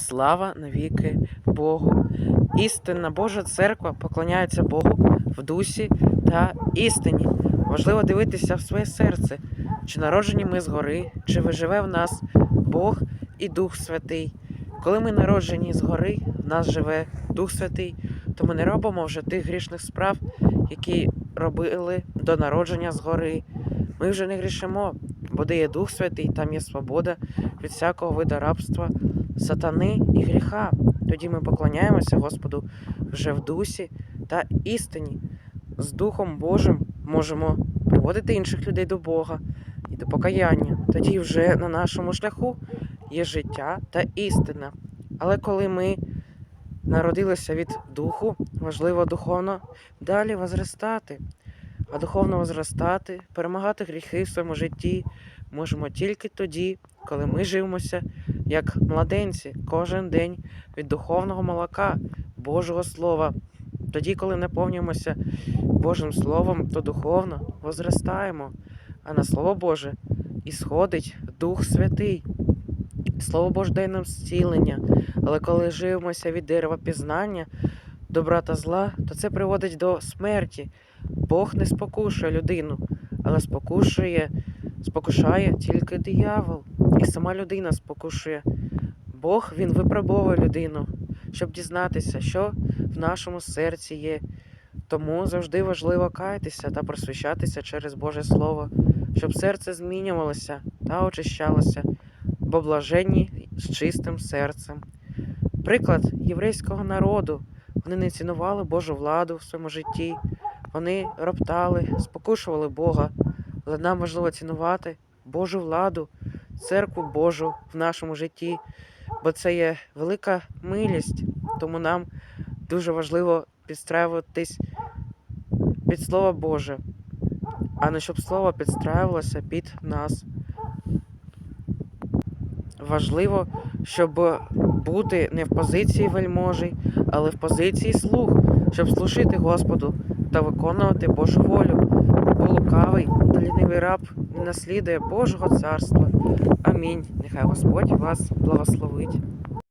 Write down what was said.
Слава навіки Богу. Істинна Божа церква поклоняється Богу в дусі та істині. Важливо дивитися в своє серце, чи народжені ми згори, чи виживе в нас Бог і Дух Святий. Коли ми народжені згори, в нас живе Дух Святий, то ми не робимо вже тих грішних справ, які робили до народження згори. Ми вже не грішимо, бо є Дух Святий, там є свобода від всякого виду рабства, сатани і гріха. Тоді ми поклоняємося Господу вже в дусі та істині. З Духом Божим можемо приводити інших людей до Бога і до покаяння. Тоді вже на нашому шляху є життя та істина. Але коли ми народилися від духу, важливо духовно далі возростати. А духовно возростати, перемагати гріхи в своєму житті можемо тільки тоді, коли ми живемося як младенці кожен день від духовного молока Божого Слова. Тоді, коли наповнюємося Божим Словом, то духовно возростаємо, а на Слово Боже ісходить Дух Святий. Слово Боже дає нам зцілення, але коли живемося від дерева пізнання, добра та зла, то це приводить до смерті. Бог не спокушує людину, але спокушує, спокушає тільки диявол. І сама людина спокушує. Бог він випробовує людину, щоб дізнатися, що в нашому серці є. Тому завжди важливо каятися та просвіщатися через Боже Слово, щоб серце змінювалося та очищалося, бо блаженні з чистим серцем. Приклад єврейського народу. Вони не цінували Божу владу в своєму житті, вони роптали, спокушували Бога, але нам важливо цінувати Божу владу, церкву Божу в нашому житті, бо це є велика милість, тому нам дуже важливо підстраюватись під Слово Боже, а не щоб Слово підстраювалося під нас. Важливо, щоб бути не в позиції вельможі, але в позиції слуг, щоб служити Господу та виконувати Божу волю. Бо лукавий та лінивий раб не наслідує Божого царства. Амінь. Нехай Господь вас благословить.